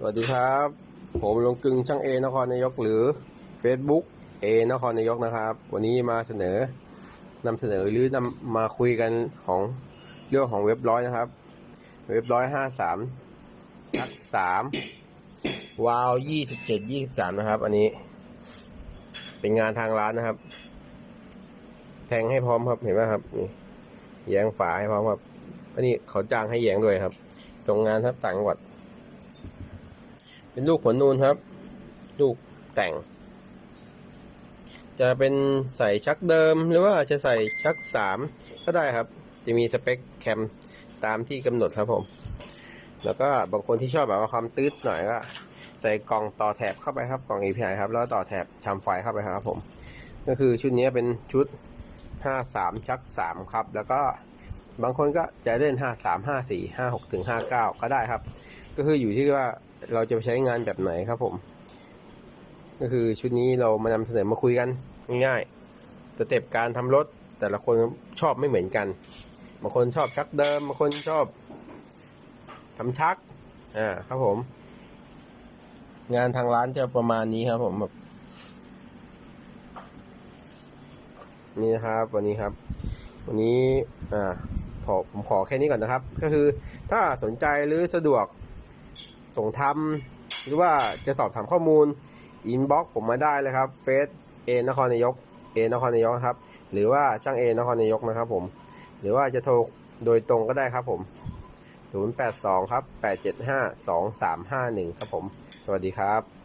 สวัสดีครับ ผมลงกึงช่างเอนครนายกหรือ Facebook เอนครนายกนะครับ วันนี้มาเสนอนำเสนอหรือนำมาคุยกันของเรื่องของเว็บร้อยนะครับ เว็บร้อยห้าสามทักสามวาวยี่สิบเจ็ดยี่สิบสามนะครับ อันนี้ เป็นงานทางร้านนะครับ แทงให้พร้อมครับเห็นไหมครับนี่แยงฝาให้พร้อมครับอันนี้เขาจ้างให้แยงด้วยครับส่งงานครับต่างจังหวัด เป็นลูกหัวนูนครับ ลูกแต่ง จะเป็นใส่ชักเดิมหรือว่าจะใส่ชักสามก็ได้ครับ จะมีสเปคแคมตามที่กำหนดครับผม แล้วก็บางคนที่ชอบแบบว่าความตืดหน่อยก็ใส่กล่องต่อแถบเข้าไปครับกล่อง API ครับ แล้วต่อแถบชามไฟเข้าไปครับผม ก็คือชุดนี้เป็นชุด 53 ชัก 3 ครับ แล้วก็ บางคนก็จะเล่น 53 54 56ถึง59 ก็ได้ครับ ก็คืออยู่ที่ว่าเราจะไปใช้งานแบบไหนครับผม ก็คือชุดนี้เรามานำเสนอมาคุยกันง่ายๆสเต็ปการทำรถแต่ละคนชอบไม่เหมือนกัน บางคนชอบชักเดิม บางคนชอบทำชัก อ่า ครับผม งานทางร้านจะประมาณนี้ครับผมแบบนี่นะครับ วันนี้ครับ วันนี้ อ่า ขอผมขอแค่นี้ก่อนนะครับ ก็คือถ้าสนใจหรือสะดวกส่งทำหรือว่าจะสอบถามข้อมูลอินบ็อกผมมาได้เลยครับเฟซเอนครนายกเอนครนายกครับ หรือว่าช่างเอนครนายกนะครับผมหรือว่าจะโทรโดยตรงก็ได้ครับผม 082 ครับ 875 2351 ครับผม สวัสดีครับ